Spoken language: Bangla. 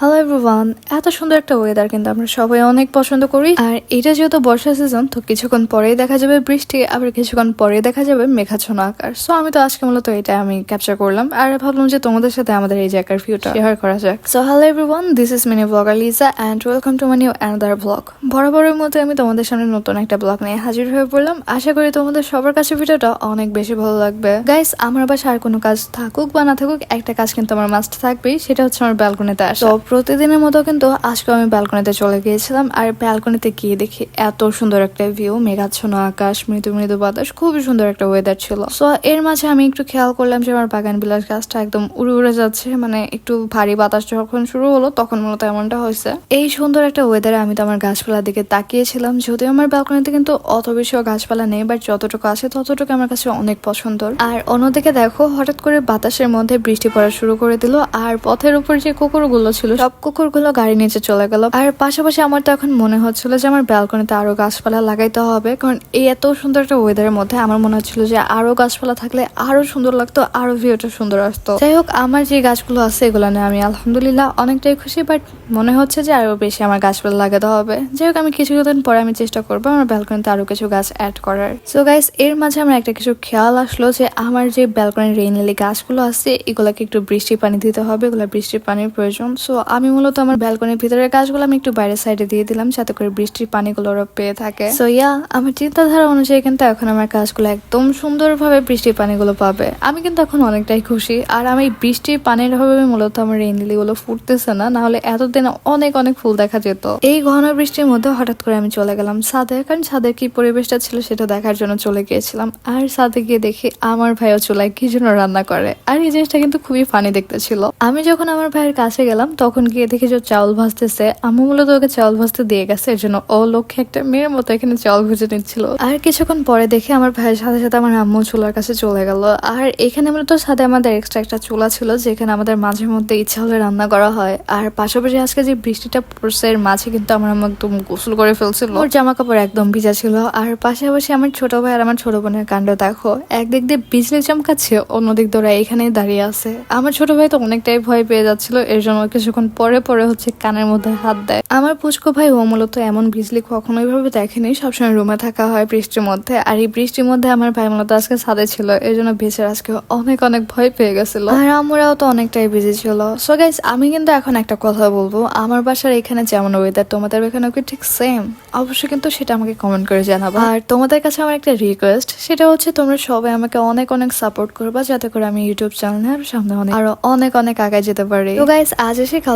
হ্যালো এভরিওয়ান এত সুন্দর একটা ওয়েদার কিন্তু আমরা সবাই অনেক পছন্দ করি। আর এটা যেহেতু বর্ষা সিজন তো কিছুক্ষণ পরেই দেখা যাবে বৃষ্টি, আবার কিছুক্ষণ পরেই দেখা যাবে মেঘাচ্ছন্ন আকার। সো আমি তো আজকে মূলত এটা আমি ক্যাপচার করলাম। আর ভাবলাম যে তোমাদের সাথে আমাদের এই জায়গার ভিউটা শেয়ার করা যাক। So hello everyone this is mini blogger Liza and welcome to my new another blog বরাবরের মতো আমি তোমাদের সামনে নতুন একটা ব্লগ নিয়ে হাজির হয়ে পড়লাম। আশা করি তোমাদের সবার কাছে ভিডিওটা অনেক বেশি ভালো লাগবে। গাইস আমার বাসায় আর কোনো কাজ থাকুক বা না থাকুক, একটা কাজ কিন্তু আমার মাস্ট থাকবেই, সেটা হচ্ছে আমার ব্যালকনিতে আসা। প্রতিদিনের মতো কিন্তু আজকে আমি ব্যালকনিতে চলে গিয়েছিলাম, আর ব্যালকনিতে গিয়ে দেখি এত সুন্দর একটা ভিউ মেঘাচ্ছন্ন আকাশ, মৃদু মৃদু বাতাস খুবই সুন্দর একটা ওয়েদার ছিল। সো এর মাঝে আমি একটু খেয়াল করলাম যে আমার বাগান বিলাস গাছটা একদম উড়ে উড়ে যাচ্ছে মানে একটু ভারী বাতাস যখন শুরু হলো, তখন মূলত এমনটা হয়েছে। এই সুন্দর একটা ওয়েদারে আমি তো আমার গাছপালার দিকে তাকিয়েছিলাম, যদিও আমার ব্যালকনিতে কিন্তু অত বেশিও গাছপালা নেই বাট যতটুকু আছে ততটুকু আমার কাছে অনেক পছন্দ আর অন্যদিকে দেখো, হঠাৎ করে বাতাসের মধ্যে বৃষ্টি পড়া শুরু করে দিল, আর পথের উপর যে কুকুরগুলো ছিল সব কুকুরগুলো গাড়ি নিচে চলে গেল। আর পাশাপাশি আমার তো এখন মনে হচ্ছিল যে আমার ব্যালকনিতে আরও গাছপালা লাগাইতে হবে, কারণ এই এত সুন্দর একটা ওয়েদারের মধ্যে আমার মনে হচ্ছিল যে আরও গাছপালা থাকলে আরও সুন্দর লাগতো, আরও ভিউটা সুন্দর আসতো। যাই হোক, আমার যে গাছগুলো আছে, এগুলো নিয়ে আমি আলহামদুলিল্লাহ অনেকটাই খুশি বাট মনে হচ্ছে যে আরও বেশি আমার গাছপালা লাগাতে হবে। যাই হোক, আমি কিছুদিন পরে আমি চেষ্টা করব আমার ব্যালকনিতে আরও কিছু গাছ অ্যাড করার। সো গাইস এর মাঝে আমার একটা কিছু খেয়াল আসলো যে আমার যে ব্যালকনির রেইনলি গাছগুলো আছে, এগুলোকে একটু বৃষ্টি পানি দিতে হবে, এগুলো বৃষ্টির পানির প্রয়োজন। সো আমি মূলত আমার ব্যালকনির ভিতরের গাছগুলো আমি একটু বাইরের সাইডে দিয়ে দিলাম, যাতে করে বৃষ্টির পানিগুলো ওরা পেয়ে থাকে। সো ইয়া আমার চিন্তাধারা অনুযায়ী কিন্তু এখন আমার গাছগুলো একদম সুন্দরভাবে বৃষ্টির পানিগুলো পাবে। আমি কিন্তু এখন অনেকটাই খুশি, আর আমি বৃষ্টির পানির অভাবে মূলত আমার রেইনগুলো ফুটতেছে না হলে এতদিন অনেক অনেক ফুল দেখা যেত। এই ঘন বৃষ্টির মধ্যে হঠাৎ করে আমি চলে গেলাম ছাদে কারণ ছাদের কি পরিবেশটা ছিল সেটা দেখার জন্য চলে গিয়েছিলাম। আর ছাদে গিয়ে দেখি আমার ভাইও চুলায় কি জন্য রান্না করে। আর এই জিনিসটা কিন্তু খুবই ফানি দেখতে ছিল। আমি যখন আমার ভাইয়ের কাছে গেলাম, তখন গিয়ে দেখি যে চাউল ভাজতেছে আমি মূলত ওকে চাউল ভাজতে দিয়ে গেছে, এর জন্য ও লক্ষ্যে একটা মেয়ের মতো এখানে চাউল ভেজে নিচ্ছিল। আর কিছুক্ষণ পরে দেখে আমার ভাইয়ের সাথে সাথে আমার আম্মু চুলার কাছে চলে গেল। আর এখানে মূলত সাথে আমাদের এক্সট্রা একটা চুলা ছিল, যেখানে আমাদের মাঝে মধ্যে ইচ্ছা হলে রান্না করা হয়। আর পাশাপাশি আজকে যে বৃষ্টিটা পড়ছে, এর মাঝে কিন্তু আমার আম্মু একদম গোসল করে ফেলছিল। ওর জামা কাপড় একদম ভিজা ছিল। আর পাশাপাশি আমার ছোট ভাই আর আমার ছোট বোনের কাণ্ড দেখো। একদিক দিয়ে বিজলি চমকাচ্ছে, অন্যদিক ওরা এখানেই দাঁড়িয়ে আছে। আমার ছোট ভাই তো অনেকটাই ভয় পেয়ে যাচ্ছিল, এর জন্য কিছুক্ষণ পরে পরে হচ্ছে কানের মধ্যে হাত দেয়। আমার পুচকো ভাই, ও মূলত এমন বিজলি কখনো এইভাবে দেখেনি। সবসময় রুমে থাকা হয় বৃষ্টির মধ্যে। আর এই বৃষ্টির মধ্যে আমার ভাই মূলত আজকে ছাদে ছিল। এর জন্য বেঁচে আজকে অনেক অনেক ভয় পেয়ে গেছিল। আর আমরাও তো অনেকটাই বিজি ছিল। সো গাইস আমি কিন্তু এখন একটা কথা বলব। আমার বাসার এখানে যেমন ওয়েদার তোমাদের এখানে কি ঠিক সেম অবশ্যই কিন্তু সেটা আমাকে কমেন্ট করে জানাব। আর তোমাদের কাছে আমার একটা রিকোয়েস্ট সেটা হচ্ছে তোমরা সবাই আমাকে অনেক অনেক সাপোর্ট করবা। যাতে করে আমি ইউটিউব চ্যানেলে সামনে অনেক, আরও অনেক অনেক আগায় যেতে পারি। তো গাইস আজ এসে কাল